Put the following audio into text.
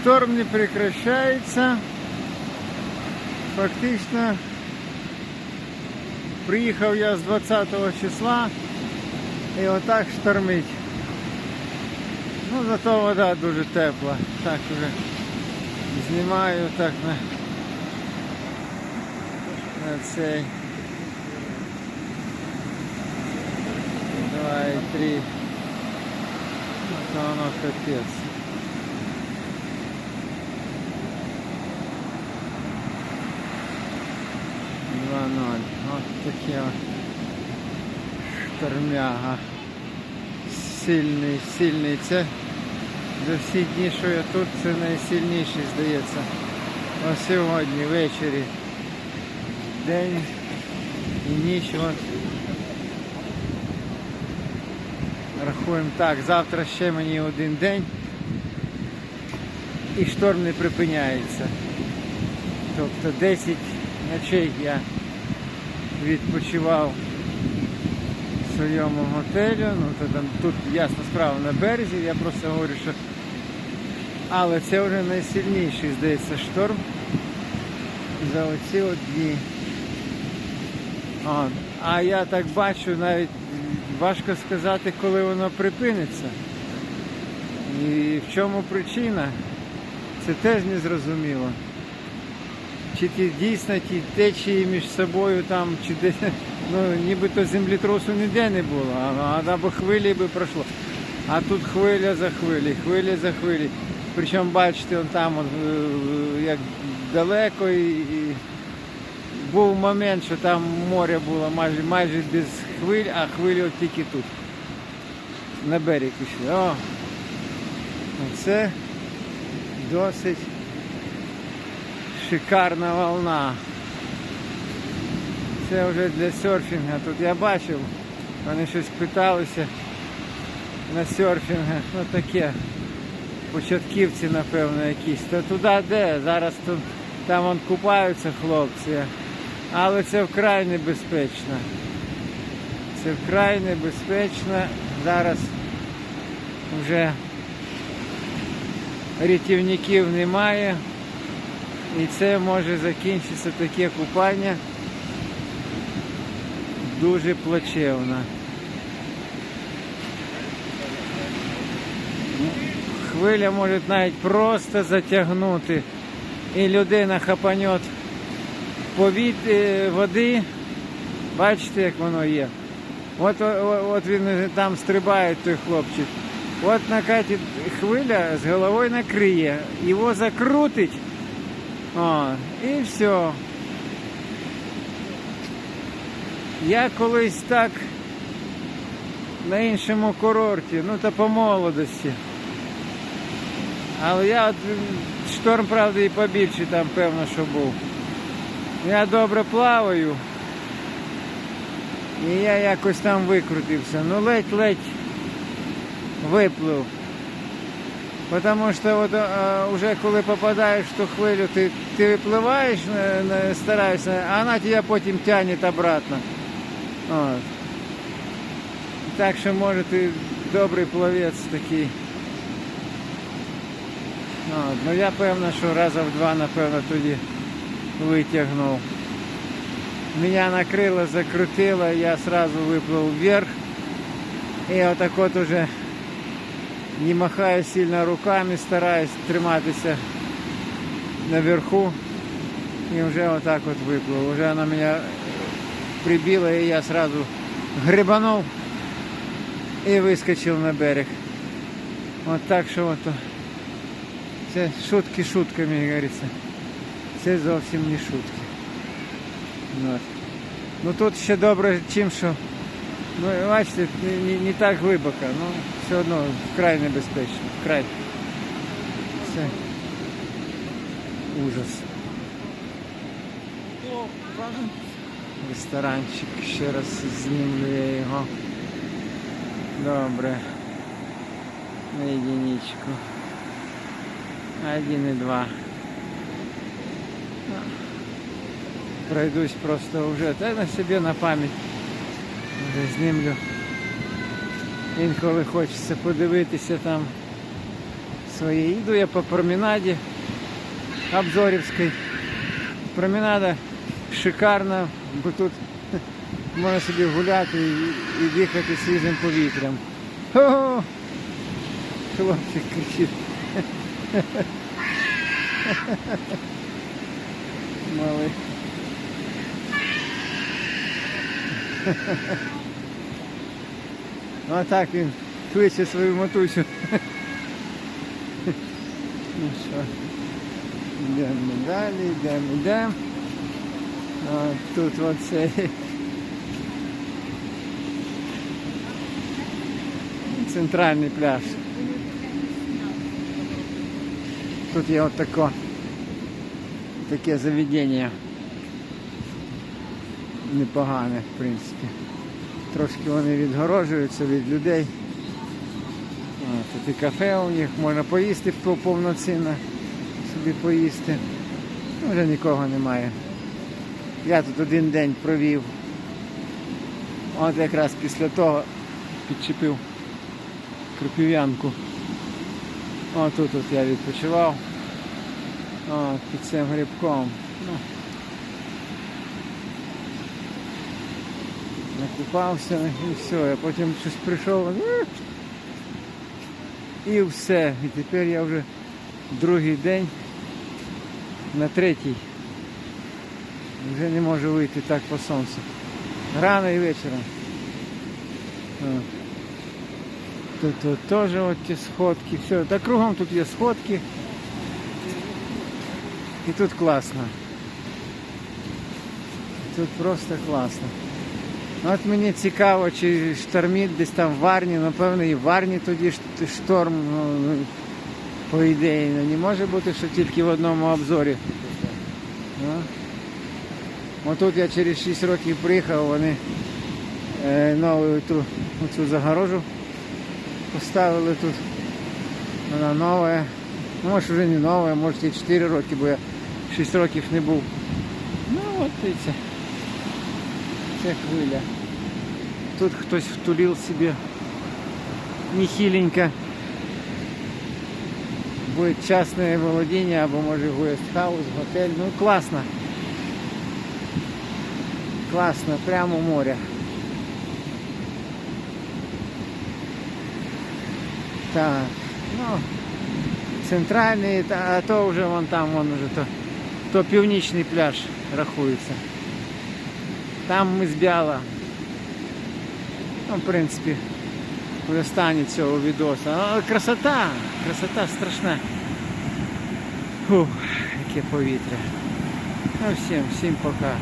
Шторм не прекращається. Фактично приїхав я з 20 числа і отак штормить. Ну зато вода дуже тепла. Так вже знімаю так на, на цей. Два і три. Це воно капець. Два ноль. От таке штормяга. Сильний, сильний. Це за всі дні, що я тут, це найсильніший, здається. Ось сьогодні ввечері. День і ніч. Рахуємо так, завтра ще мені один день і шторм не припиняється. Тобто 10 ночей я відпочивав в своєму готелю. Ну, то там, тут ясна справа на березі, я просто говорю, що але це вже найсильніший, здається, шторм за оці дні. А, а я так бачу, навіть важко сказати, коли воно припиниться. І в чому причина, це теж не зрозуміло. Чи ті дійсно ті течії між собою там, чи десь, ну нібито землетрусу ніде не було, або хвилі би пройшло. А тут хвиля за хвилі, хвиля за хвилі. Причому бачите, он там от, е, як далеко і, і був момент, що там море було майже майже без хвиль, а хвилі от тільки тут. На берег пішли. О! Це досить шикарна волна. Це вже для серфінгу. Тут я бачив, вони щось питалися на серфінгу. Ну таке. Початківці, напевно, якісь. То туди де? Зараз тут, там вон купаються хлопці. Але це вкрай небезпечно. Це вкрай небезпечно. Зараз вже рятівників немає. І це може закінчитися таке купання дуже плачевно. Хвиля може навіть просто затягнути і людина хапаньот повіт е, води. Бачите, як воно є. От, о- от він там стрибає, той хлопчик. От накатить хвиля з головою накриє, його закрутить. О, і все. Я колись так на іншому курорті, ну та по молодості. Але я от, шторм, правда, і побільше там, певно, що був. Я добре плаваю. І я якось там викрутився. Ну ледь-ледь виплив. Потому що от, а, вже коли попадаєш в ту хвилю, ти, ти випливаєш, е, стараєшся, а вона тебе потім тягне обратно. От. Так що може ти добрий плавець такий. От. Ну я певно, що раза в два, напевно, тоді витягнув. Меня накрило, закрутило, я сразу выплыл вверх. И вот так вот уже не махаю сильно руками, стараюсь триматися наверху. И уже вот так вот выплыл. Уже она меня прибила, и я сразу грибанул и выскочил на берег. Вот так що от. Це шутки шутками, як говориться. Це зовсім не шутки. От. Ну тут ще добре, чим що. Ну, бачите, не, не, так глибоко, ну все одно вкрай небезпечно. Вкрай. Це ужас. Ресторанчик, ще раз знімлю я його. Добре. На единичку. Один і два. Пройдусь просто вже та на собі на пам'ять. Знімлю. Інколи хочеться подивитися там своей. Иду я по променаде Обзорівській. Променада шикарна, бо тут можна собі гуляти і дихати свіжим повітрям. О! Хлопчик кричить. Малий. А так він кличе свою матусю. Ну що, йдемо далі, йдемо, йдемо. А тут оце. Центральний пляж. Тут є от тако, таке заведення. Непогане, в принципі. Трошки вони відгороджуються від людей. Тут і кафе у них, можна поїсти пов- повноцінно, собі поїсти. Ну, Вже нікого немає. Я тут один день провів. От якраз після того підчепив крупів'янку. О, тут от я відпочивав. О, під цим грибком. Ну, накупався і все. Я потім щось прийшов. «М». І все. І тепер я вже другий день на третій. Вже не можу вийти так по сонцю. Рано і вечором. Тут, тут теж от ті сходки. Все. Та кругом тут є сходки. І тут класно. Тут просто класно. Ну, От мені цікаво, чи штормить десь там в Варні, напевно, і в Варні тоді шторм, ну, по ідеї. Не може бути, що тільки в одному обзорі. Ну. Отут я через 6 років приїхав, вони е, нову ту, цю загорожу поставили тут. Вона нова. Може вже не нова, може і 4 роки, бо я 6 років не був. Ну от дивіться. Це хвиля. Тут хтось втулив собі нехиленько. Буде частне володіння або може гуестхаус, готель. Ну класно. Класно, прямо у моря. Так, ну, центральний, та- а то вже вон там, вон уже то, то північний пляж рахується. Там ми збяла. Ну, в принципі, в стані цього відоса. Але красота, красота страшна. Фух, яке повітря. Ну всім, всім пока.